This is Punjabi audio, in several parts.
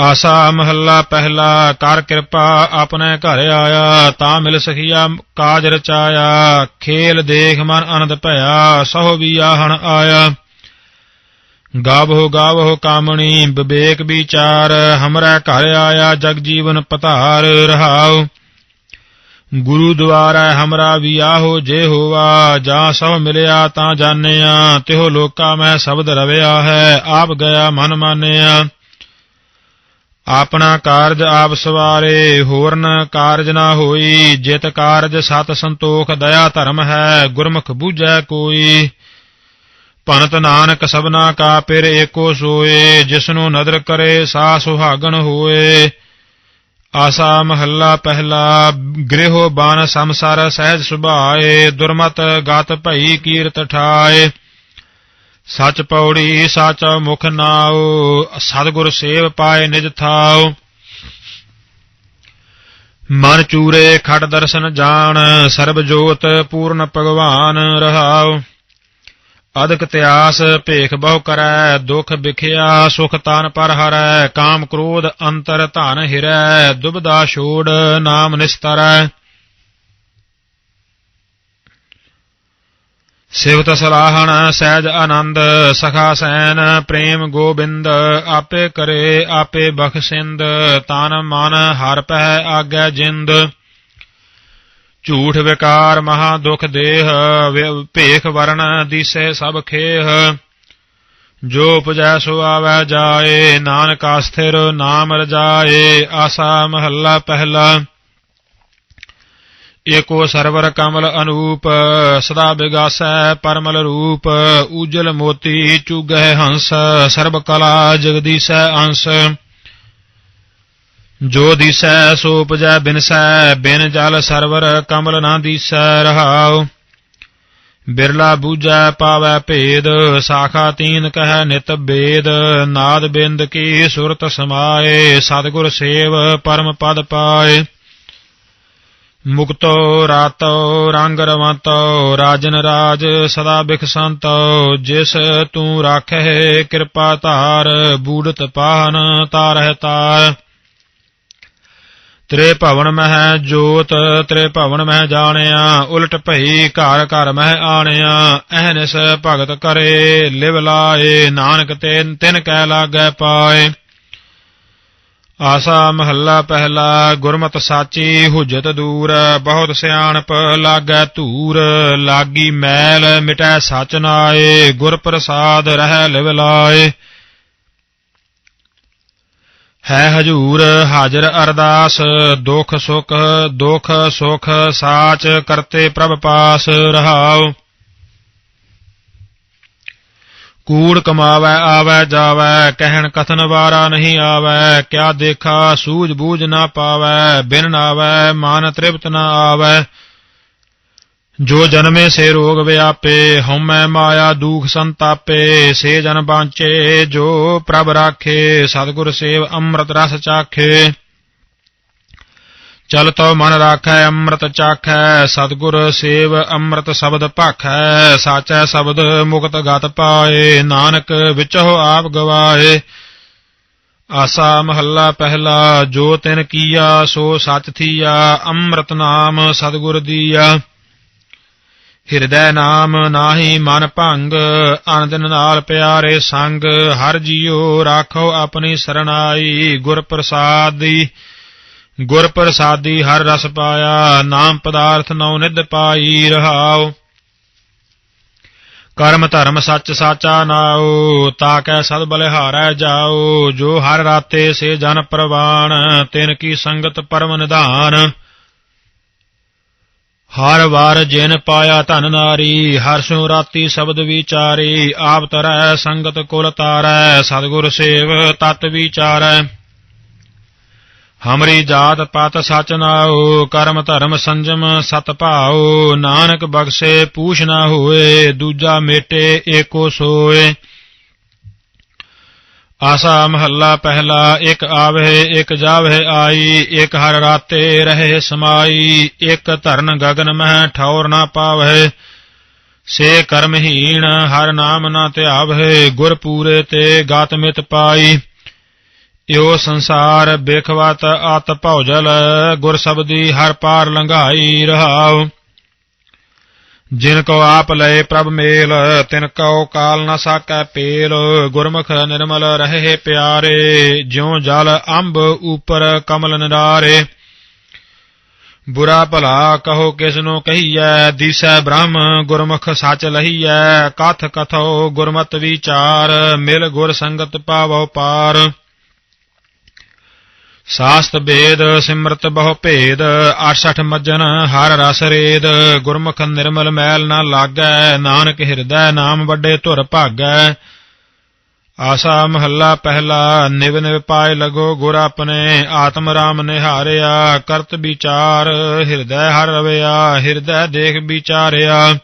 ਆਸਾ ਮਹੱਲਾ ਪਹਿਲਾ, ਕਰ ਕਿਰਪਾ ਆਪਣੇ ਘਰ ਆਇਆ, ਤਾਂ ਮਿਲ ਸਖੀਆ ਕਾਜ ਰਚਾਇਆ, ਖੇਲ ਦੇਖ ਮਨ ਆਨੰਦ ਭਇਆ, ਸਹੁ ਵੀ ਆਹਣ ਆਇਆ। ਗਾਵੋ ਗਾਵੋ ਕਾਮਣੀ, ਵਿਵੇਕ ਵਿਚਾਰ, ਹਮਰਾ ਘਰ ਆਇਆ, ਜਗ ਜੀਵਨ ਪਤਾਰ ਰਹਾਉ। ਗੁਰੂ ਦੁਆਰਾ ਹਮਰਾ ਵਿਆਹੋ ਜੇ ਹੋਵਾ, ਜਾਂ ਸਭ ਮਿਲਿਆ ਤਾਂ ਜਾਣਿਆ, ਤਿਹੋ ਲੋਕਾ ਮੈਂ ਸ਼ਬਦ ਰਵਿਆ ਹੈ, ਆਪ ਗਿਆ ਮਨ ਮਾਨਿਆ। ਆਪਣਾ ਕਾਰਜ ਆਪ ਸਵਾਰੇ, ਹੋਰਨ ਕਾਰਜ ਨਾ ਹੋਈ, ਜਿਤ ਕਾਰਜ ਸਤ ਸੰਤੋਖ ਦਇਆ ਧਰਮ ਹੈ, ਗੁਰਮੁਖ ਬੂਝੈ ਕੋਈ। ਭਨਤ ਨਾਨਕ ਸਭਨਾ ਕਾ ਪਿਰ ਏਕੋ ਸੋਏ, ਜਿਸਨੂੰ ਨਦਰ ਕਰੇ ਸਾ ਸੁਹਾਗਣ ਹੋਏ। ਆਸਾ ਮਹੱਲਾ ਪਹਿਲਾ, ਗ੍ਰਹਿ ਬਾਨ ਸੰਸਾਰ ਸਹਿਜ ਸੁਭਾਏ, ਦੁਰਮਤ ਗਤ ਭਈ ਕੀਰਤ ਠਾਏ। ਸਚ ਪੌੜੀ, ਸਚ ਮੁਖ ਨਾਉ, ਸਤਿਗੁਰ ਸੇਵ ਪਾਏ ਨਿਜ ਥਾਉ। ਮਨ ਚੂਰੇ ਖੜ ਦਰਸ਼ਨ ਜਾਣ, ਸਰਬ ਜੋਤ ਪੂਰਨ ਭਗਵਾਨ ਰਹਾਉ। ਅਦਕ ਤਿਆਸ ਭੇਖ ਬਹੁ ਕਰੈ, ਦੁਖ ਵਿਖਿਆ ਸੁਖ ਤਾਨ ਪਰ ਹਰੈ, ਕਾਮ ਕ੍ਰੋਧ ਅੰਤਰ ਧਨ ਹਿਰੈ ਦੁਬਦਾ ਛੋੜ ਨਾਮ ਨਿਸਤਰੈ। ਸਿਵਤ ਸਲਾਹਣ ਸਹਿਜ ਆਨੰਦ, ਸਖਾ ਸੈਨ, ਪ੍ਰੇਮ ਗੋਬਿੰਦ, ਆਪੇ ਕਰੇ, ਆਪੇ ਬਖਸ਼ਿੰਦ, ਤਨ ਮਨ ਹਰ ਪਹਿ ਆਗੈ ਜਿੰਦ। ਝੂਠ ਵਿਕਾਰ ਮਹਾ ਦੁਖ ਦੇਹ, ਵਿ- ਭੇਖ ਵਰਣ ਦੀਸੇ ਸਭ ਖੇਹ। ਜੋ ਉਪਜੈ ਸੋ ਆਵੈ ਜਾਏ, ਨਾਨਕ ਆਸਥਿਰ ਨਾਮ ਰਜਾਏ, ਆਸਾ ਮਹੱਲਾ ਪਹਿਲਾ। ਏਕੋ ਸਰਵਰ ਕਮਲ ਅਨੂਪ, ਸਦਾ ਬਿਗਾਸੈ ਪਰਮਲ ਰੂਪ ਉਜਲ ਮੋਤੀ ਚੁਗਹਿ ਹੰਸ, ਸਰਬ ਕਲਾ ਜਗਦੀਸੈ ਅੰਸ। ਜੋ ਦਿਸੈ ਸੋ ਉਪਜੈ ਬਿਨਸੈ, ਬਿਨ ਜਲ ਸਰਵਰ ਕਮਲ ਨਾ ਦਿਸੈ ਰਹਾਉ। ਬਿਰਲਾ ਬੂਝੈ ਪਾਵੈ ਭੇਦ, ਸਾਖਾ ਤੀਨ ਕਹਿ ਨਿਤ ਬੇਦ, ਨਾਦ ਬਿੰਦ ਕੀ ਸੁਰਤ ਸਮਾਏ, ਸਤਿਗੁਰ ਸੇਵ ਪਰਮ ਪਦ ਪਾਏ। ਮੁਕਤੋ ਰਾਤੋ ਰੰਗ ਰਵੰਤੋ ਰਾਜਨ ਰਾਜ, ਸਦਾ ਬਿਖਸੰਤੋ ਜਿਸ ਤੂੰ ਰਾਖੇ ਕਿਰਪਾ ਧਾਰ, ਬੂੜਤ ਪਾਹਨ ਤਾਰਹਿ ਤਾਰ। ਤੇਰੇ ਭਵਨ ਮਹਿ ਜੋਤ, ਤੇਰੇ ਭਵਨ ਮਹਿ ਜਾਣਿਆ, ਉਲਟ ਭਈ ਘਰ ਘਰ ਮਹਿ ਆਣਿਆ, ਅਹਨਿਸ ਭਗਤ ਕਰੇ, ਲਿਵ ਲਾਏ, ਨਾਨਕ ਤੈਨ ਤਿਨ ਕੈ ਲਾਗੈ ਪਾਏ। ਆਸਾ ਮਹੱਲਾ ਪਹਿਲਾ, ਗੁਰਮਤ ਸਾਚੀ ਹੁਜਤ ਦੂਰ, ਬਹੁਤ ਸਿਆਣਪ ਲਾਗੈ ਧੂਰ, ਲਾਗੀ ਮੈਲ ਮਿਟੈ ਸਚ ਨਾਏ, ਗੁਰ ਪ੍ਰਸਾਦ ਰਹਿ ਲਿਵ ਲਾਏ। ਹੈ ਹਜੂਰ ਹਾਜ਼ਰ ਅਰਦਾਸ, ਦੁਖ ਸੁਖ ਦੁਖ ਸੁਖ ਸਾਚ ਕਰਤੇ ਪ੍ਰਭ ਪਾਸ ਰਹਾਉ। ਕੂੜ ਕਮਾਵੈ, ਆਵੈ, ਜਾਵੈ, ਕਹਿਣ ਕਥਨ ਵਾਰਾ ਨਹੀਂ ਆਵੈ, ਕਿਆ ਦੇਖਾ ਸੂਝ ਬੂਝ ਨਾ ਪਾਵੈ, ਬਿਨ ਨਾਵੈ, ਮਨ ਤ੍ਰਿਪਤ ਨਾ ਆਵੈ। ਜੋ ਜਨਮੇ ਸੇ ਰੋਗ ਵਿਆਪੇ, ਹਉਮੈ ਮਾਇਆ ਦੁਖ ਸੰਤਾਪੇ, ਸੇ ਜਨ ਬਾਂਚੇ, ਜੋ ਪ੍ਰਭ ਰਾਖੇ, ਸਤਿਗੁਰ ਸੇਵ ਅੰਮ੍ਰਿਤ ਰਸ ਚਾਖੇ। ਚਲ ਤੋ ਮਨ ਰਾਖੈ ਅੰਮ੍ਰਿਤ ਚਾਖੈ ਸਤਿਗੁਰ ਸੇਵ ਅੰਮ੍ਰਿਤ ਸ਼ਬਦ ਭਾਖੈ ਸਾਚੈ ਸ਼ਬਦ ਮੁਕਤ ਗਤ ਪਾਏ ਨਾਨਕ ਵਿਚੋ ਆਪ ਗਵਾਏ ਆਸਾ ਮਹੱਲਾ ਪਹਿਲਾ ਜੋ ਤਿਨ ਕੀਆ ਸੋ ਸਚ ਥੀਆ ਅੰਮ੍ਰਿਤ ਨਾਮ ਸਤਿਗੁਰ ਦੀਆ ਹਿਰਦੈ ਨਾਮ ਨਾਹੀ ਮਨ ਭੰਗ ਅਨੰਦਨ ਨਾਲ ਪਿਆਰੇ ਸੰਗ ਹਰ ਜੀਉ ਰਾਖੋ ਆਪਣੀ ਸਰਣਾਈ ਗੁਰ ਪ੍ਰਸਾਦੀ ਗੁਰ ਪ੍ਰਸਾਦੀ ਹਰ ਰਸ ਪਾਇਆ, ਨਾਮ ਪਦਾਰਥ ਨਉ ਨਿਧ ਪਾਈ ਰਹਾਉ। ਕਰਮ ਧਰਮ ਸੱਚ ਸਾਚਾ ਨਾਉ ਤਾਕੈ ਸਦ ਬਲਿਹਾਰੈ ਜਾਉ। ਜੋ ਹਰ ਰਾਤੇ ਸੇ ਜਨ ਪ੍ਰਵਾਣ ਤਿਨ ਕੀ ਸੰਗਤ ਪਰਮ ਨਿਧਾਨ। ਹਰ ਵਾਰ ਜਿਨ ਪਾਇਆ ਧਨ ਨਾਰੀ, ਹਰ ਸੋ ਰਾਤੀ ਸ਼ਬਦ ਵਿਚਾਰੀ। ਆਪ ਤਰੈ ਸੰਗਤ ਕੁਲ ਤਾਰੈ, ਸਤਿਗੁਰ ਸੇਵ ਤਤ ਵਿਚਾਰੈ। ਹਮਰੀ ਜਾਤ ਪਤ ਸਚ ਨਾਓ ਕਰਮ ਧਰਮ ਸੰਜਮ ਸਤ ਭਾਓ ਨਾਨਕ ਬਖਸ਼ੇ ਪੂਛ ਨਾ ਹੋਏ, ਦੂਜਾ ਮੇਟੇ ਏਕੋ ਸੋਏ। ਆਸਾ ਮਹੱਲਾ ਪਹਿਲਾ, ਇਕ ਆਵੇ ਇਕ ਜਾਵੇ ਆਈ, ਇੱਕ ਹਰ ਰਾਤੇ ਰਹੇ ਸਮਾਈ, ਇਕ ਧਰਨ ਗਗਨ ਮਹਿ ਠੌਰ ਨਾ ਪਾਵੇ ਸੇ ਕਰਮਹੀਣ ਹਰ ਨਾਮ ਨਾ ਧਿਆਵੇ ਗੁਰ ਪੂਰੇ ਤੇ ਗਾਤਮਿਤ ਪਾਈ। ਇਓ ਸੰਸਾਰ ਬੇਖਵਤ ਆਤ ਭੌਜਲ ਗੁਰ ਸਬਦੀ ਹਰ ਪਾਰ ਲੰਘਾਈ ਰਹਾਉ। ਜਿਨ ਕੋ ਆਪ ਲਏ ਪ੍ਰਭ ਮੇਲ, ਤਿਨ ਕਉ ਕਾਲ ਨ ਸਾਕੈ ਪੇਲ, ਗੁਰਮੁਖ ਨਿਰਮਲ ਰਹੇ ਪਿਆਰੇ, ਜਿਉ ਜਲ ਅੰਬ ਉਪਰ ਕਮਲ ਨਿਰਾਰੇ। ਬੁਰਾ ਭਲਾ ਕਹੋ ਕਿਸ ਨੂੰ ਕਹੀਐ, ਦੀਸੈ ਬ੍ਰਹਮ, ਗੁਰਮੁਖ ਸੱਚ ਲਹੀਐ, ਕਥ ਕਥੋ ਗੁਰਮਤਿ ਵਿਚਾਰ, ਮਿਲ ਗੁਰ ਸੰਗਤ ਪਾਵੋ ਪਾਰ। ਸਾਸਤ ਬੇਦ, ਸਿਮਰਤ ਬਹੁ ਭੇਦ 68 ਮਜਨ, ਹਰ ਰਸ ਰੇਦ, ਗੁਰਮੁਖ ਨਿਰਮਲ ਮੈਲ ਨਾ ਲਾਗੈ, ਨਾਨਕ ਹਿਰਦੈ ਨਾਮ ਵੱਡੇ ਧੁਰ ਭਾਗੈ। ਆਸਾ ਮਹੱਲਾ ਪਹਿਲਾ, ਨਿਵ ਨਿਵ ਪਾਏ ਲਗੋ ਗੁਰ ਆਪਣੇ, ਆਤਮ ਰਾਮ ਨਿਹਾਰਿਆ, ਕਰਤ ਵਿਚਾਰ, ਹਿਰਦੈ ਹਰ ਰਵਿਆ, ਹਿਰਦੈ ਦੇਖ ਵਿਚਾਰਿਆ।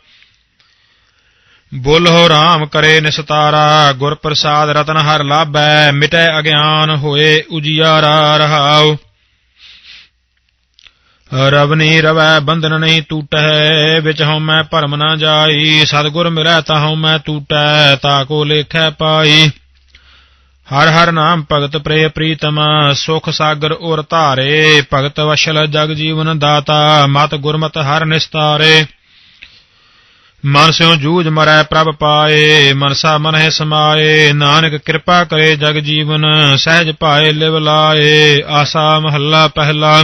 ਬੋਲੋ ਰਾਮ ਕਰੇ ਨਿਸਤਾਰਾ ਗੁਰ ਪ੍ਰਸਾਦ ਰਤਨ ਹਰ ਲਾਭੈ, ਮਿਟੈ ਅਗਿਆਨ ਹੋਏ ਉਜਿਆਰਾ ਰਹਾਉ। ਰਵਨੀ ਰਵੈ, ਬੰਧਨ ਨਹੀਂ ਟੂਟੈ, ਵਿੱਚ ਹਉ ਮੈਂ ਭਰਮ ਨਾ ਜਾਈ, ਸਤਿਗੁਰ ਮਿਲੈ ਤਾ ਹਉ ਮੈਂ ਟੂਟੈ, ਤਾ ਕੋ ਲੇਖੈ ਪਾਈ। ਹਰ ਹਰ ਨਾਮ ਭਗਤ ਪ੍ਰੇ ਪ੍ਰੀਤਮ, ਸੁਖ ਸਾਗਰ ਔਰ ਧਾਰੇ, ਭਗਤ ਵਸ਼ਲ ਜਗ ਜੀਵਨ ਦਾਤਾ, ਮਤ ਗੁਰਮਤ ਹਰ ਨਿਸਤਾਰੇ। ਮਨ ਸਿਉ ਜੂਝ ਮਰੈ ਪ੍ਰਭ ਪਾਏ ਮਨਸਾ ਮਨ ਸਮਾਏ, ਨਾਨਕ ਕਿਰਪਾ ਕਰੇ ਜਗ ਜੀਵਨ, ਸਹਿਜ ਭਾਏ ਲਿਵ ਲਾਏ, ਆਸਾ ਮਹੱਲਾ ਪਹਿਲਾ।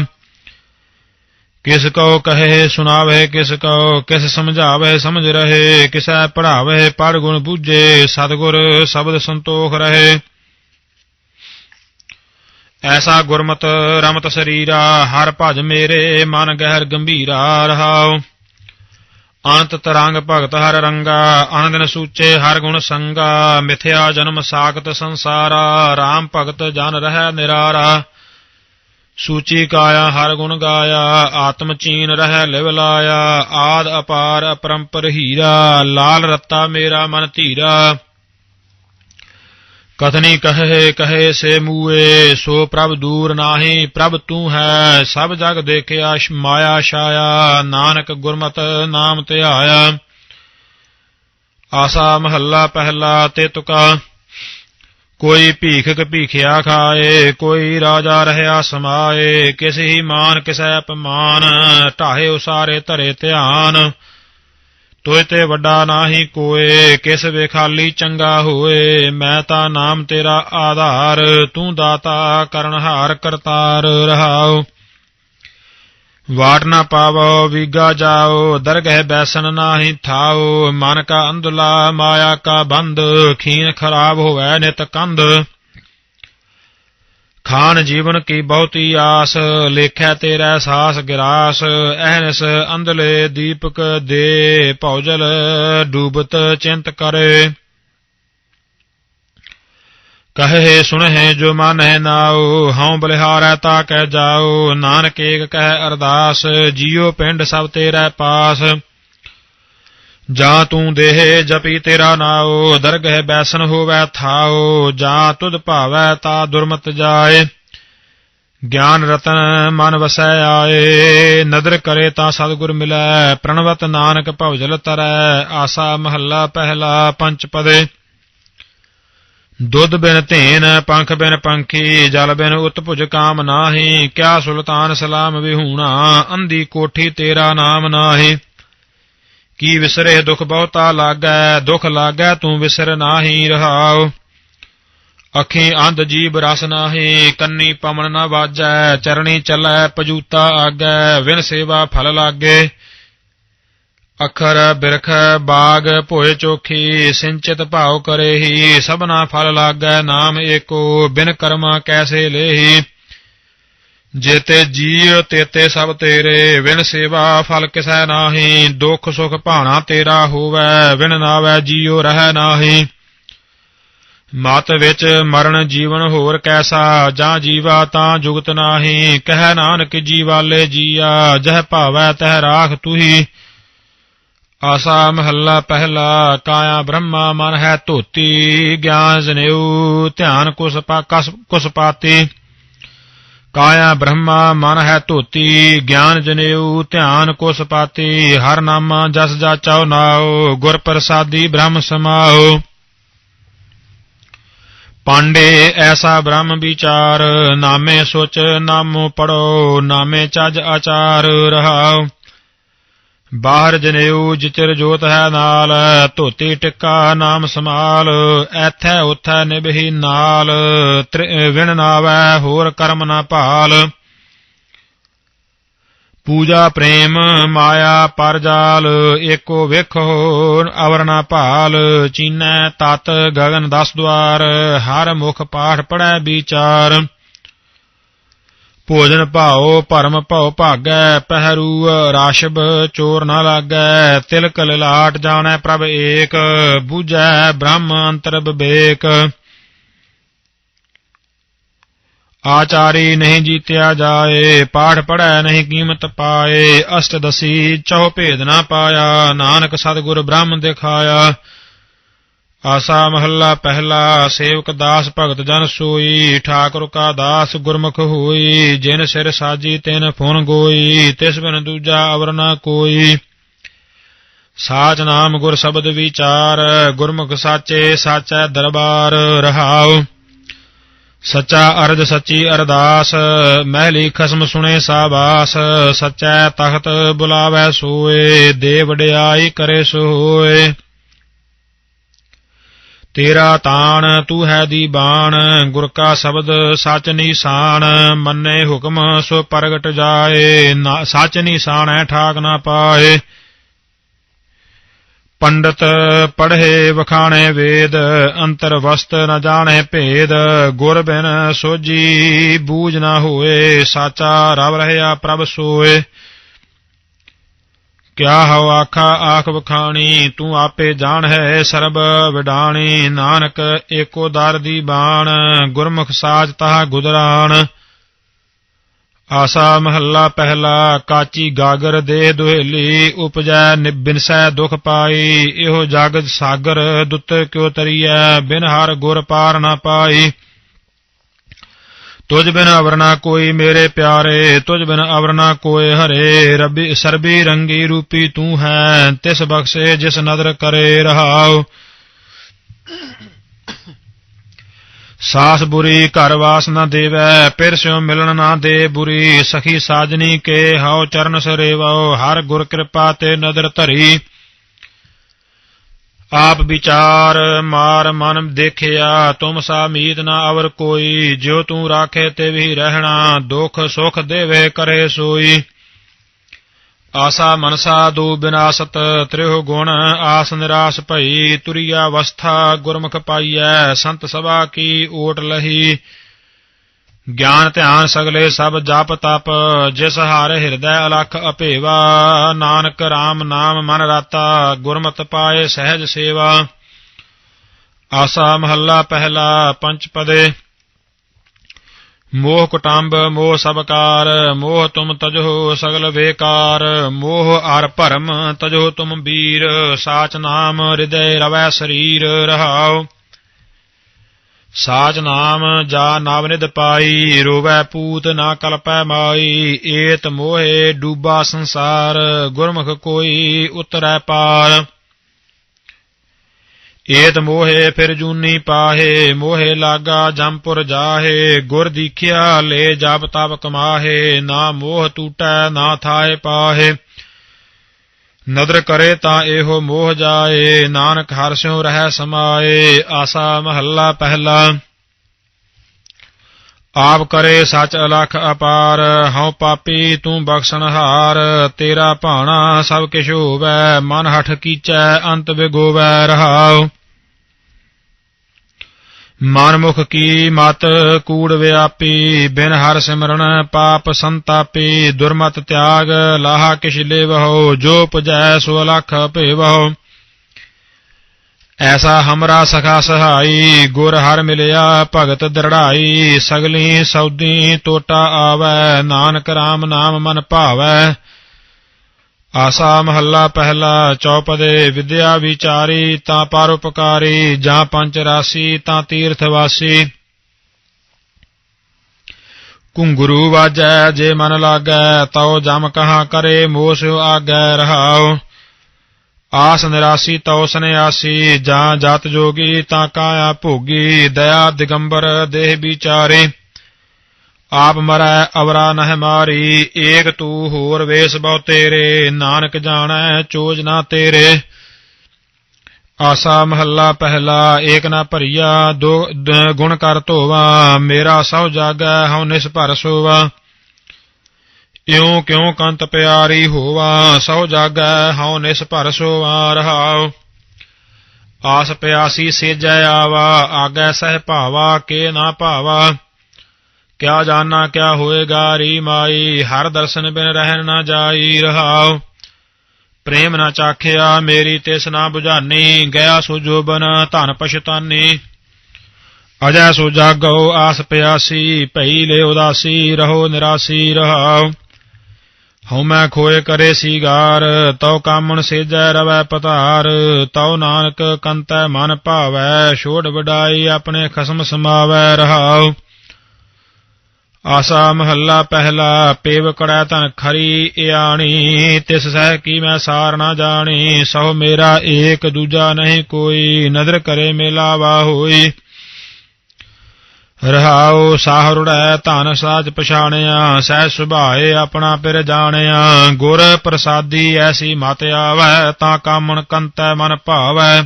ਕਿਸ ਕੋ ਕਹੇ, ਸੁਣਾਵੇ ਕਿਸ ਕੋ ਕਿਸ ਸਮਝਾਵੇ ਸਮਝ ਰਹੇ, ਕਿਸੈ ਪੜਾਵੇ ਪੜ ਗੁਣ ਬੂਝੇ, ਸਤਗੁਰ ਸ਼ਬਦ ਸੰਤੋਖ ਰਹੇ। ਐਸਾ ਗੁਰਮਤ ਰਮਤ ਸਰੀਰਾ, ਹਰ ਭਜ ਮੇਰੇ ਮਨ ਗਹਿਰ ਗੰਭੀਰਾ ਰਹਾਉ। ਅੰਤ ਤਰੰਗ ਭਗਤ ਹਰ ਰੰਗਾ, ਆਨੰਦਨ ਸੂਚੇ ਹਰ ਗੁਣ ਸੰਗਾ, ਮਿਥਿਆ ਜਨਮ ਸਾਖਤ ਸੰਸਾਰਾ RAM ਭਗਤ ਜਨ ਰਹਿ ਨਿਰਾਰਾ। ਸੂਚੀ ਕਾਇਆ ਹਰ ਗੁਣ ਗਾਇਆ, ਆਤਮ ਚੀਨ ਰਹਿ ਲਿਵ ਲਾਇਆ, ਆਦ ਅਪਾਰ ਅਪਰੰਪਰ ਹੀਰਾ, ਲਾਲ ਰੱਤਾ ਮੇਰਾ ਮਨ ਧੀਰਾ। ਕਥਨੀ ਕਹੇ ਕਹੇ ਸੇ ਮੂਏ, ਸੋ ਪ੍ਰਭ ਦੂਰ ਨਾਹੀ, ਪ੍ਰਭ ਤੂੰ ਹੈ, ਸਭ ਜਗ ਦੇਖਿਆ ਮਾਇਆ ਛਾਇਆ, ਨਾਨਕ ਗੁਰਮਤ ਨਾਮ ਧਿਆਇਆ। ਆਸਾ ਮਹੱਲਾ ਪਹਿਲਾ ਤੇ ਤੁਕਾ ਕੋਈ ਭੀਖਕ ਭੀਖਿਆ ਖਾਏ, ਕੋਈ ਰਾਜਾ ਰਹਿਆ ਸਮਾਏ, ਕਿਸੇ ਹੀ ਮਾਨ, ਕਿਸੈ ਅਪਮਾਨ, ਢਾਹੇ ਉਸਾਰੇ ਧਰੇ ਧਿਆਨ। ਤੋਏ ਤੇ ਵੱਡਾ ਨਾਹੀ ਕੋਏ, ਕਿਸ ਵੇ ਚੰਗਾ ਹੋਏ, ਮੈਂ ਤਾਂ ਨਾਮ ਤੇਰਾ ਆਧਾਰ, ਤੂੰ ਦਾਤਾ ਕਰਨਹਾਰ ਕਰਤਾਰ ਰਹਾਉ। ਵਾਟ ਨਾ ਪਾਵੋ, ਵੀਗਾ ਜਾਓ, ਦਰਗਹਿ ਬੈਸਨ ਨਾਹੀ ਥਾਓ ਮਨ ਕਾ ਅੰਧਲਾ, ਮਾਇਆ ਕਾ ਬੰਦ, ਖੀਨ ਖਰਾਬ ਹੋਵੈ ਨਿਤ ਕੰਧ। ਖਾਨ ਜੀਵਨ ਕੀ ਬਹੁਤੀ ਆਸ, ਲੇਖੈ ਤੇਰਾ ਸਾਸ ਗਿਰਾਸ, ਐਨਸ ਅੰਧਲੇ ਦੀਪਕ ਦੇ ਭੌਜਲ, ਡੂਬਤ ਚਿੰਤ ਕਰੇ। ਕਹੇ, ਸੁਣਹਿ ਜੋ ਮਨ ਹੈ ਨਾਉ, ਹਉ ਬਲਿਹਾਰੈ ਤਾ ਕਹਿ ਜਾਉ, ਨਾਨਕ ਏਕ ਕਹਿ ਅਰਦਾਸ, ਜੀਉ ਪਿੰਡ ਸਭ ਤੇਰੇ ਪਾਸ। ਜਾ ਤੂੰ ਦੇਹ ਜਪੀ ਤੇਰਾ ਨਾਉ, ਦਰਗਹਿ ਬੈਸਨ ਹੋਵੈ ਥਾਉ, ਜਾ ਤੁਧ ਭਾਵੈ ਤਾ ਦੁਰਮਤ ਜਾਏ। ਗਿਆਨ ਰਤਨ ਮਨ ਵਸੈ ਆਏ, ਨਦਰ ਕਰੇ ਤਾਂ ਸਤਿਗੁਰ ਮਿਲੈ, ਪ੍ਰਣਵਤ ਨਾਨਕ ਭਵਜਲ ਤਰੈ, ਆਸਾ ਮਹੱਲਾ ਪਹਿਲਾ ਪੰਚ ਪਦੇ। ਦੁੱਧ ਬਿਨ ਧੇਨ, ਪੰਖ ਬਿਨ ਪੰਖੀ, ਜਲ ਬਿਨ ਉਤਭੁਜ ਕਾਮ ਨਾਹੀ, ਕਿਆ ਸੁਲਤਾਨ ਸਲਾਮ ਵਿਹੂਣਾ, ਅੰਧੀ ਕੋਠੀ ਤੇਰਾ ਨਾਮ ਨਾਹੀ। ਕੀ ਵਿਸਰੇ ਦੁਖ ਬਹੁਤਾ ਲਾਗੈ, ਦੁਖ ਲਾਗੈ ਤੂੰ ਵਿਸਰ ਨਾਹੀ ਰਹਾਉ। ਅੱਖੀ ਅੰਧ ਜੀਬ ਰਸ ਨਾਹੀ, ਕੰਨੀ ਪਮਨ ਨਾ ਵਾਜੈ, ਚਰਣੀ ਚੱਲੈ ਪਜੂਤਾ ਆਗੈ, ਵਿਨ ਸੇਵਾ ਫਲ ਲਾਗੇ। ਅਖਰ ਬਿਰਖ, ਬਾਗ ਭੋਏ ਚੋਖੀ, ਸਿੰਚਿਤ ਭਾਉ ਕਰੇਹੀ, ਸਭਨਾ ਫਲ ਲਾਗੈ, ਨਾਮ ਏਕੋ, ਬਿਨ ਕਰਮਾ ਕੈਸੇ ਲੇਹੀ। ਜੇਤੇ ਜੀਅ ਤੇਤੇ ਸਭ ਤੇਰੇ ਵਿਣ ਸੇਵਾ ਫਲ ਕਿਸੈ ਨਾਹੀ। ਦੁਖ ਸੁਖ ਭਾਣਾ ਤੇਰਾ ਹੋਵੈ ਵਿਣ ਨਾਵੈ ਜੀਉ ਰਹਿ ਨਾਹੀ। ਮਤ ਵਿੱਚ ਮਰਨ ਜੀਵਨ ਹੋਰ ਕੈਸਾ, ਜਾਂ ਜੀਵਾ ਤਾਂ ਜੁਗਤ ਨਾਹੀ। ਕਹਿ ਨਾਨਕ ਜੀਵਾਲੇ ਜੀਆ, ਜਹ ਭਾਵੈ ਤਹ ਰਾਖ ਤੁਹੀ। ਆਸਾ ਮਹੱਲਾ ਪਹਿਲਾ, ਕਾਇਆ ਬ੍ਰਹਮਾ ਮਨ ਹੈ ਧੋਤੀ। ਗਿਆਨ ਜਨੇਊ ਧਿਆਨ ਕੁਸ ਪਾਤੀ। ਕਾਇਆ ਬ੍ਰਹਮਾ ਮਨ ਹੈ ਧੋਤੀ, ਗਿਆਨ ਜਨੇਊ, ਧਿਆਨ ਕੁਸ ਪਾਤੀ, ਹਰ ਨਾਮਾ ਜਸ ਜਾਚਾਉ ਨਾਉ, ਗੁਰ ਪ੍ਰਸਾਦੀ ਬ੍ਰਹਮ ਸਮਾਉ। ਪਾਂਡੇ ਐਸਾ ਬ੍ਰਹਮ ਵਿਚਾਰ, ਨਾਮੇ ਸੋਚ ਨਾਮੋ ਪੜੋ, ਨਾਮੇ ਚੱਜ ਆਚਾਰ ਰਹਾਉ। ਬਾਹਰ ਜਨੇਊ ਜਿਚਰ ਜੋਤ ਹੈ ਨਾਲ, ਧੋਤੀ ਟਿੱਕਾ ਨਾਮ ਸਮਾਲ ਐਥੈ ਉਥੈ ਨਿਭੀ ਨਾਲ ਵਿਣ ਨਾਵੈ ਹੋਰ ਕਰਮ ਨਾ ਭਾਲ। ਪੂਜਾ ਪ੍ਰੇਮ, ਮਾਇਆ ਪਰਜਾਲ, ਏਕੋ ਵੇਖੋ ਅਵਰਨਾ ਭਾਲ। ਚੀਨੈ ਤਤ ਗਗਨ ਦਸ ਦੁਆਰ, ਹਰ ਮੁਖ ਪਾਠ ਪੜੈ ਵਿਚਾਰ। ਭੋਜਨ ਭਾਉ, ਭਰਮ ਭਉ ਭਾਗੈ, ਪਹਿਰੂ, ਰਾਸ਼ਬ, ਚੋਰ ਨਾ ਲਾਗੈ ਤਿਲਕ ਲਾਟ ਜਾਣੈ ਪ੍ਰਭ ਏਕ, ਬੂਝੈ ਬ੍ਰਹਮ ਅੰਤਰ ਬਿਵੇਕ। ਆਚਾਰੀ ਨਹੀਂ ਜੀਤਿਆ ਜਾਏ, ਪਾਠ ਪੜੈ ਨਹੀਂ ਕੀਮਤ ਪਾਏ ਅਸ਼ਟ ਦਸੀ ਚੌ ਭੇਦ ਨਾ ਪਾਇਆ, ਨਾਨਕ ਸਤਿਗੁਰ ਬ੍ਰਹਮ ਦਿਖਾਇਆ। ਆਸਾ ਮਹੱਲਾ ਪਹਿਲਾ, ਸੇਵਕ ਦਾਸ ਭਗਤ ਜਨ ਸੋਈ, ਠਾਕੁਰ ਕਾ ਦਾਸ ਗੁਰਮੁਖ ਹੋਈ, ਜਿਨ ਸਿਰ ਸਾਜੀ ਤਿਨ ਫੁਨ ਗੋਈ, ਤਿਸ ਬਿਨ ਦੂਜਾ ਅਵਰ ਨਾ ਕੋਈ। ਸਾਚ ਨਾਮ ਗੁਰ ਸ਼ਬਦ ਵਿਚਾਰ, ਗੁਰਮੁਖ ਸਾਚੇ ਸਾਚੈ ਦਰਬਾਰ ਰਹਾਉ। ਸੱਚਾ ਅਰਜ ਸੱਚੀ ਅਰਦਾਸ, ਮਹਿਲੀ ਖਸਮ ਸੁਣੇ ਸਾਬਾਸ, ਸੱਚਾ ਤਖਤ ਬੁਲਾਵੇ ਸੋਏ ਦੇ ਵਡਿਆਈ ਕਰੇ ਸੋਏ। ਤੇਰਾ ਤਾਣ ਤੂੰ ਹੈ ਦੀ ਬਾਣ ਗੁਰ ਕਾ ਸ਼ਬਦ ਸਚ ਨੀਸਾਨ, ਮੰਨੇ ਹੁਕਮ ਸੋ ਪ੍ਰਗਟ ਜਾਏ ਸਚ ਨੀਸਾਨ ਠਾਕ ਨਾ ਪਾਏ। ਪੰਡਤ ਪੜ੍ਹੇ ਵਖਾਣੇ ਵੇਦ, ਅੰਤਰ ਵਸਤ ਨ ਜਾਣੇ ਭੇਦ, ਗੁਰ ਬਿਨ ਸੋਜੀ ਬੂਝ ਨਾ ਹੋਏ, ਸਾਚਾ ਰਵ ਰਹਿਆ ਪ੍ਰਭ ਸੋਏ। ਕਿਆ ਹਉ ਆਖਾ, ਆਖ ਵਖਾਣੀ, ਤੂੰ ਆਪੇ ਜਾਣ ਹੈ ਸਰਬ ਵਿਡਾਣੀ। ਨਾਨਕ ਏਕੋ ਦਰ ਦੀ ਬਾਣ, ਗੁਰਮੁਖ ਸਾਜ ਤਾ ਗੁਦਰਾਣ। ਆਸਾ ਮਹੱਲਾ ਪਹਿਲਾ, ਕਾਚੀ ਗਾਗਰ ਦੇ ਦੁਹੇਲੀ, ਉਪਜੈ ਨਿਬਿਨਸੈ ਦੁਖ ਪਾਈ। ਇਹੋ ਜਗਤ ਸਾਗਰ, ਦੁੱਤ ਕਿਉ ਤਰੀਐ, ਬਿਨ ਹਰ ਗੁਰ ਪਾਰ ਨਾ ਪਾਈ। ਤੁਝ ਬਿਨ ਅਵਰਨਾ ਕੋਈ ਮੇਰੇ ਪਿਆਰੇ, ਤੁਝ ਬਿਨ ਅਵਰਨਾ ਕੋਏ ਹਰੇ। ਰੱਬੀ, ਸਰਬੀ ਰੰਗੀ ਰੂਪੀ ਤੂੰ ਹੈ, ਤਿਸ ਬਖਸ਼ੇ ਜਿਸ ਨਦਰ ਕਰੇ ਰਹਾਉ। ਸਾਸ ਬੁਰੀ ਘਰ ਵਾਸ ਨਾ ਦੇਵੈ, ਪਿਰ ਸਿਉ ਮਿਲਣ ਨਾ ਦੇ ਬੁਰੀ। ਸਖੀ ਸਾਜਨੀ ਕੇ ਹਉ ਚਰਨ ਸਰੇਵੋ, ਹਰ ਗੁਰ ਕਿਰਪਾ ਤੇ ਨਦਰ ਧਰੀ। ਆਪ ਵਿਚਾਰ ਮਾਰ ਮਨ ਦੇਖਿਆ, ਤੁਮ ਸਾ ਮੀਤ ਨਾ ਅਵਰ ਕੋਈ, ਜਿਉ ਤੂੰ ਰਾਖੇ ਤੇ ਵੀ ਰਹਿਣਾ, ਦੁਖ ਸੁਖ ਦੇਵੇ ਕਰੇ ਸੋਈ। ਆਸਾ ਮਨਸਾ ਦੂ ਬਿਨਾਸਤ, ਤ੍ਰਿਹੁ ਗੁਣ ਆਸ ਨਿਰਾਸ ਭਈ ਤੁਰਿਆ ਅਵਸਥਾ ਗੁਰਮੁਖ ਪਾਈਐ, ਸੰਤ ਸਭਾ ਕੀ ਓਟ ਲਹੀ। ਗਿਆਨ ਧਿਆਨ ਸਗਲੇ ਸਭ ਜਪ ਤਪ, ਜਿਸ ਹਰ ਹਿਰਦੈ ਅਲਖ ਅਭੇਵਾ ਨਾਨਕ RAM ਨਾਮ ਮਨ ਰਾਤਾ, ਗੁਰਮਤਿ ਪਾਏ ਸਹਿਜ ਸੇਵਾ। ਆਸਾ ਮਹੱਲਾ ਪਹਿਲਾ ਪੰਚ ਪਦੇ। ਮੋਹ ਕੁਟੰਬ, ਮੋਹ ਸਬਕਾਰ ਮੋਹ ਤੁਮ ਤਜੋ ਸਗਲ ਵੇਕਾਰ, ਮੋਹ ਅਰ ਭਰਮ ਤਜੋ ਤੁਮ ਬੀਰ ਸਾਚ ਨਾਮ ਹਿਰਦੈ ਰਵੈ ਸਰੀਰ ਰਹਾਉ। ਸਾਚ ਨਾਮ ਜਾ ਨਾਵਨਿਦ ਪਾਈ, ਰੋਵੈ ਪੂਤ ਨਾ ਕਲਪੈ ਮਾਈ, ਏਤ ਮੋਹੇ ਡੂਬਾ ਸੰਸਾਰ, ਗੁਰਮੁਖ ਕੋਈ ਉਤਰੈ ਪਾਰ। ਏਤ ਮੋਹੇ ਫਿਰ ਜੂਨੀ ਪਾਹੇ, ਮੋਹੇ ਲਾਗਾ ਜੰਪੁਰ ਜਾਹੇ, ਗੁਰ ਦੀਖਿਆ ਲੈ ਜਪ ਤਪ ਕਮਾਹੇ, ਨਾ ਮੋਹ ਟੂਟੈ ਨਾ ਥਾਏ ਪਾਹੇ। ਨਦਰ ਕਰੇ ਤਾਂ ਇਹੋ ਮੋਹ ਜਾਏ, ਨਾਨਕ ਹਰ ਸਿਉ ਰਹਿ ਸਮਾਏ, ਆਸਾ ਮਹੱਲਾ ਪਹਿਲਾ। ਆਪ ਕਰੇ ਸਚ ਅਲਖ ਅਪਾਰ, ਹਉ ਪਾਪੀ ਤੂੰ ਬਖਸ਼ਣ ਹਾਰ, ਤੇਰਾ ਭਾਣਾ ਸਭ ਕਿਛ ਹੋਵੈ, ਮਨ ਹਠ ਕੀਚੈ, ਅੰਤ ਵਿਗੋਵੈ ਰਹਾਉ। ਮਨਮੁਖ ਕੀ ਮਤ ਕੂੜ ਵਿਆਪੀ, ਬਿਨ ਹਰ ਸਿਮਰਨ ਪਾਪ ਸੰਤਾਪੀ, ਦੁਰਮਤ ਤਿਆਗ, ਲਾਹਾ ਕਿਛ ਲੇਵਹੁ, ਜੋ ਪੁਜੈ ਸੋ ਲਖ ਭੇਵਹੁ। ਐਸਾ ਹਮਰਾ ਸਖਾ ਸਹਾਈ, ਗੁਰ ਹਰ ਮਿਲਿਆ ਭਗਤ ਦਰੜਾਈ, ਸਗਲੀ ਸੌਦੀ ਟੋਟਾ ਆਵੈ, ਨਾਨਕ RAM ਨਾਮ ਮਨ ਭਾਵੈ। ਆਸਾ ਮਹੱਲਾ ਪਹਿਲਾ, ਚੌਪਦੇ ਵਿਦਿਆ ਵਿਚਾਰੀ, ਤਾਂ ਪਰਉਪਕਾਰੀ ਜਾਂ ਪੰਚ ਰਾਸੀ, ਤਾਂ ਤੀਰਥ ਵਾਸੀ। ਕੁੰਗਰੂ ਵਾਜੈ, ਜੇ ਮਨ ਲਾਗੈ, ਤਉ ਜਮ ਕਹਾ ਕਰੇ, ਮੋਸ ਆਗੈ ਰਹਾਉ। ਆਸ ਨਿਰਾਸੀ, ਤਉ ਸਨਿਆਸੀ, ਜਾਂ ਜਤ ਜੋਗੀ, ਤਾਂ ਕਾਇਆ ਭੋਗੀ, ਦਇਆ ਦਿਗੰਬਰ ਦੇਹ ਵਿਚਾਰੇ। ਆਪ ਮਰੈ, ਅਵਰਾ ਨਹਿ ਮਾਰੀ, ਏਕ ਤੂ ਹੋਰ ਵੇਸ ਬਹੁ ਤੇਰੇ, ਨਾਨਕ ਜਾਣੈ ਚੋਜ ਨਾ ਤੇਰੇ। ਆਸਾ ਮਹੱਲਾ ਪਹਿਲਾ, ਏਕ ਨਾ ਭਰੀਆ, ਦੋ ਗੁਣ ਕਰ ਧੋਵਾ, ਮੇਰਾ ਸਭ ਜਾਗੈ, ਹਉ ਨਿਸ ਭਰ ਸੋਵਾ। ਇਉ ਕਿਉ ਕੰਤ ਪਿਆਰੀ ਹੋਵਾ ਸਭ ਜਾਗੈ, ਹਉ ਨਿਸ ਭਰ ਸੋਵਾ, ਰਹਾਉ। ਆਸ ਪਿਆਸੀ ਸੇਜੈ ਆਵਾ, ਆਗੈ ਸਹਿ ਭਾਵਾ, ਕੇ ਨਾ ਭਾਵਾ। ਕਿਆ ਜਾਣਾ ਕਿਆ ਹੋਏਗਾ, ਰੀ ਮਾਈ, ਹਰ ਦਰਸ਼ਨ ਬਿਨ ਰਹਿਣ ਨਾ ਜਾਈ ਰਹਾਉ। ਪ੍ਰੇਮ ਨਾ ਚਾਖਿਆ, ਮੇਰੀ ਤਿਸ ਨਾ 부ਝਾਨੀ ਗਿਆ ਸੋ ਜੋਬਨ ਧਨ ਪਛਤਾਨੀ। ਅਜੈ ਸੋ ਜਾਗੋ, ਆਸ ਪਿਆਸੀ, ਭਈ ਲੈ ਉਦਾਸੀ, ਰਹੋ ਨਿਰਾਸੀ, ਰਹਾਉ। ਹਉ ਮੈਂ ਖੋਏ ਕਰੇ ਸੀਗਾਰ, ਤਉ ਕਾਮਣ ਸੇਜੈ ਰਵੈ ਪਤਾਰ ਤਉ ਨਾਨਕ ਕੰਤੈ ਮਨ ਭਾਵੈ, ਛੋੜ ਵਡਾਈ ਆਪਣੇ ਖਸਮ ਸਮਾਵੈ ਰਹਾਉ। ਆਸਾ ਮਹੱਲਾ ਪਹਿਲਾ, ਪੇਵ ਕੜੈ ਧਨ ਖਰੀ ਇਆਣੀ, ਤਿਸ ਸਹਿ ਕੀ ਮੈਂ ਸਾਰ ਨਾ ਜਾਣੀ ਸੋ ਮੇਰਾ ਏਕ ਦੂਜਾ ਨਹੀਂ ਕੋਈ, ਨਦਰ ਕਰੇ ਮੇਲਾਵਾ ਹੋਈ ਰਹਾਉ ਸਾਹਰੜੈ ਧਨ ਸਾਜ ਪਛਾਣਿਆ, ਸਹਿ ਸੁਭਾਏ ਆਪਣਾ ਪਿਰ ਜਾਣਿਆ, ਗੁਰ ਪ੍ਰਸਾਦੀ ਐਸੀ ਮਤ ਆਵੈ, ਤਾਂ ਕਾਮਣ ਕੰਤੈ ਮਨ ਭਾਵੈ।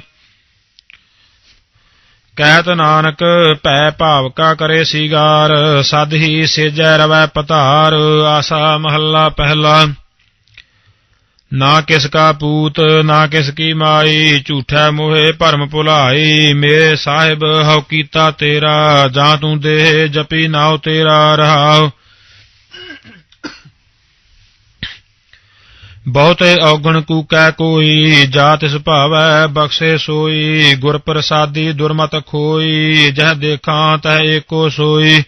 ਕਹਿਤ ਨਾਨਕ ਭੈ ਭਾਵਕਾ ਕਰੇ ਸੀਗਾਰ, ਸਦ ਹੀ ਸੇਜੈ ਰਵੈ ਪਤਾਰ, ਆਸਾ ਮਹੱਲਾ ਪਹਿਲਾ। ਨਾ ਕਿਸ ਕਾ ਪੂਤ, ਨਾ ਕਿਸ ਕੀ ਮਾਈ, ਝੂਠੈ ਮੋਹੇ ਭਰਮ ਭੁਲਾਈ, ਮੇਰੇ ਸਾਹਿਬ ਹਉ ਕੀਤਾ ਤੇਰਾ, ਜਾਂ ਤੂੰ ਦੇਹ ਜਪੀ ਨਾਉ ਤੇਰਾ ਰਹਾਉ। ਬਹੁਤੇ ਔਗਣ ਕੂਕੈ ਕੋਈ ਜਾ ਤਿਸ ਭਾਵੈ ਬਖਸ਼ੇ ਸੋਈ, ਗੁਰ ਪ੍ਰਸਾਦੀ ਦੁਰਮਤ ਖੋਈ, ਜਹ ਦੇਖਾਂ ਤਹ ਏਕੋ ਸੋਈ।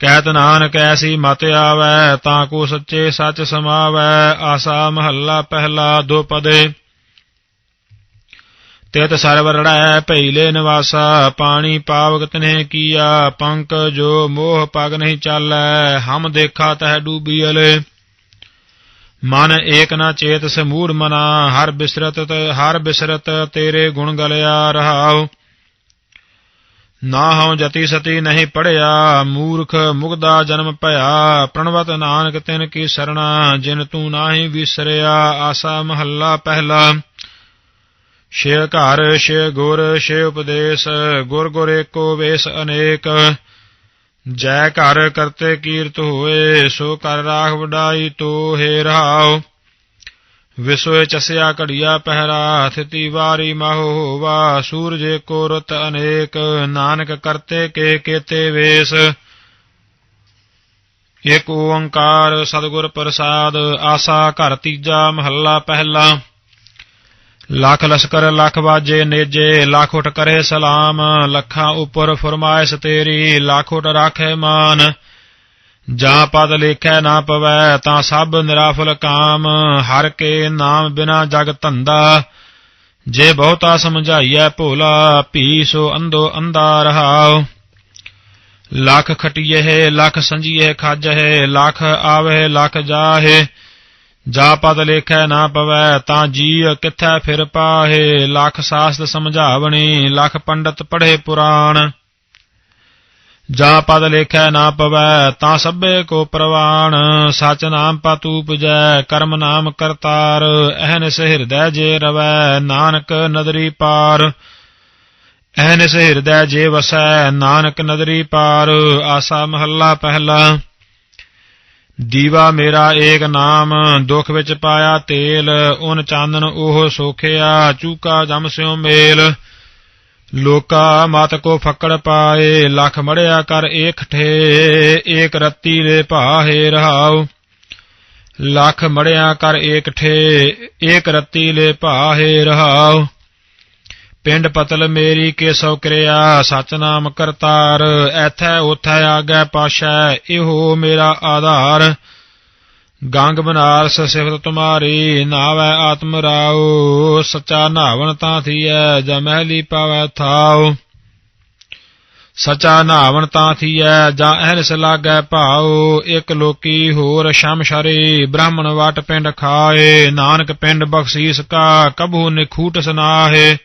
ਕਹਿਤ ਨਾਨਕ ਐਸੀ ਮਤ ਆਵੈ, ਤਾਂ ਕੋ ਸੱਚੇ ਸੱਚ ਸਮਾਵੈ, ਆਸਾ ਮਹੱਲਾ ਪਹਿਲਾ ਦੋ ਪਦੇ। ਤਿਤ ਸਰਵਰੜੈ ਭਈਲੇ ਨਿਵਾਸਾ, ਪਾਣੀ ਪਾਵਕ ਤਨੇ ਕੀਆ, ਪੰਕ ਜੋ ਮੋਹ ਪਗ ਨਹੀਂ ਚਾਲੈ, ਹਮ ਦੇਖਾ ਤਹ ਡੂਬੀਲੇ ਮਨ ਏਕ ਨਾ ਚੇਤ ਸਮੂੜ ਮਨਾ, ਹਰ ਬਿਸਰਤ ਹਰ ਬਿਸਰਤ ਤੇਰੇ ਗੁਣ ਗਲਿਆ ਰਹਾਉ। ਨਾ ਹਉ ਜਤੀ ਸਤੀ ਨਹੀਂ ਪੜਿਆ ਮੂਰਖ ਮੁਗਦਾ ਜਨਮ ਭਇਆ। ਪ੍ਰਣਵਤ ਨਾਨਕ ਤਿਨ ਕੀ ਸਰਣਾ, ਜਿਨ ਤੂੰ ਨਾਹੀ ਵਿਸਰਿਆ, ਆਸਾ ਮਹੱਲਾ ਪਹਿਲਾ। ਛੇ ਘਰ, ਛੇ ਗੁਰ, ਛੇ ਉਪਦੇਸ਼, ਗੁਰ ਗੁਰ ਏਕੋ ਵੇਸ ਅਨੇਕ। ਜੈ ਘਰ ਕਰਤੇ ਕੀਰਤ ਹੋਏ, ਸੋ ਕਰ ਰਾਖ ਵਡਾਈ ਤੋ ਹੈ ਰਹਾਉ। ਵਿਸੋਏ ਚਸਿਆ ਘੜੀਆ ਪਹਿਰਾ, ਥਿਤੀ ਵਾਰੀ ਮਹੁ ਹੋਵਾ, ਸੂਰਜੇ ਕੋ ਰਤ ਅਨੇਕ, ਨਾਨਕ ਕਰਤੇ ਕੇ ਕੇਤੇ ਵੇਸ। ਏਕ ਓੰਕਾਰ ਸਤਿਗੁਰ ਪ੍ਰਸਾਦ, ਆਸਾ ਘਰ ਤੀਜਾ ਮਹੱਲਾ ਪਹਿਲਾ। ਲੱਖ ਲਸ਼ਕਰ, ਲੱਖ ਵਾਜੇ ਨੇਜੇ, ਲੱਖ ਉਠ ਕਰੇ ਸਲਾਮ, ਲੱਖਾਂ ਉਪਰ ਫਰਮਾਇਸ਼ ਤੇਰੀ, ਲੱਖ ਉਠ ਰਾਖੇ ਮਾਨ। ਜਾਂ ਪਦ ਲੇਖੈ ਨਾ ਪਵੈ, ਤਾਂ ਸਭ ਨਿਰਾਫਲ ਕਾਮ, ਹਰ ਕੇ ਨਾਮ ਬਿਨਾ ਜਗ ਧੰਦਾ। ਜੇ ਬਹੁਤਾ ਸਮਝਾਈਐ ਭੋਲਾ, ਭੀ ਸੋ ਅੰਧੋ ਅੰਧਾ ਰਹਾਉ। ਲੱਖ ਖਟੀਏ, ਲੱਖ ਸੰਜੀਏ, ਖਾਜਹਿ, ਲੱਖ ਆਵੇ, ਲੱਖ ਜਾਹੇ। ਜਾ ਪਦ ਲੇਖੈ ਨਾ ਪਵੈ, ਤਾਂ ਜੀ ਕਿੱਥੈ ਫਿਰ ਪਾਹੇ? ਲੱਖ ਸਾਸਤ ਸਮਝਾਵਣੀ, ਲੱਖ ਪੰਡਤ ਪੜ੍ਹੇ ਪੁਰਾਣ। ਜਾ ਪਦ ਲੇਖੈ ਨਾ ਪਵੈ, ਤਾਂ ਸਭੇ ਕੋ ਪ੍ਰਵਾਣ। ਸਚ ਨਾਮ ਪਾਤੂ ਪੁਜੈ ਕਰਮ ਨਾਮ ਕਰਤਾਰ। ਅਹਨਿਸ ਹਿਰਦੈ ਜੇ ਰਵੈ, ਨਾਨਕ ਨਦਰੀ ਪਾਰ। ਅਹਨਿਸ ਹਿਰਦੈ ਜੇ ਵਸੈ, ਨਾਨਕ ਨਦਰੀ ਪਾਰ। ਆਸਾ ਮਹੱਲਾ ਪਹਿਲਾ। ਦੀਵਾ ਮੇਰਾ ਏਕ ਨਾਮ, ਦੁਖ ਵਿੱਚ ਪਾਇਆ ਤੇਲ ਓਨ ਚਾਨਣ ਉਹ ਸੋਖਿਆ, ਚੂਕਾ ਜਮ ਸਿਉ ਮੇਲ। ਲੋਕਾ ਮਤ ਕੋ ਫੱਕੜ ਪਾਏ, ਲਖ ਮੜਿਆ ਕਰ ਏਕ ਠੇ, ਏਕ ਰੱਤੀ ਦੇ ਭਾਹੇ ਰਹਾਉ। ਲਖ ਮੜਿਆ ਕਰ ਏਕ ਠੇ, ਏਕ ਰੱਤੀ ਲੇ ਭਾਹੇ ਰਹਾਉ। ਪਿੰਡ ਪਤਲ ਮੇਰੀ ਕੇ ਸੋ ਕਿਰਿਆ ਸਚ ਨਾਮ ਕਰਤਾਰ, ਐਥੈ ਉਥੈ ਆਗੈ ਪਾਸ਼ੈ, ਇਹੋ ਮੇਰਾ ਆਧਾਰ। ਗੰਗ ਬਨਾਰਸ ਸਿਫਤ ਤੁਮਾਰੀ, ਨਾਵੈ ਆਤਮ ਰਾਉ ਸਚਾ ਨਾਵਣ ਤਾਂ ਥੀਐ, ਜਮਹਿਲੀ ਪਾਵੈ ਥਾਉ ਸਚਾ ਨਾਵਣ ਤਾਂ ਥੀਐ, ਜਾਂ ਅਹਰਸ ਲਾਗੈ ਭਾਉ ਇਕ ਲੋਕੀ ਹੋਰ ਸ਼ਮ ਸ਼ਰੀ, ਬ੍ਰਾਹਮਣ ਵਟ ਪਿੰਡ ਖਾਏ, ਨਾਨਕ ਪਿੰਡ ਬਖਸ਼ੀਸ ਕਾ ਕਬੂ ਨਿਖੂਟ ਸੁਨਾਹੇ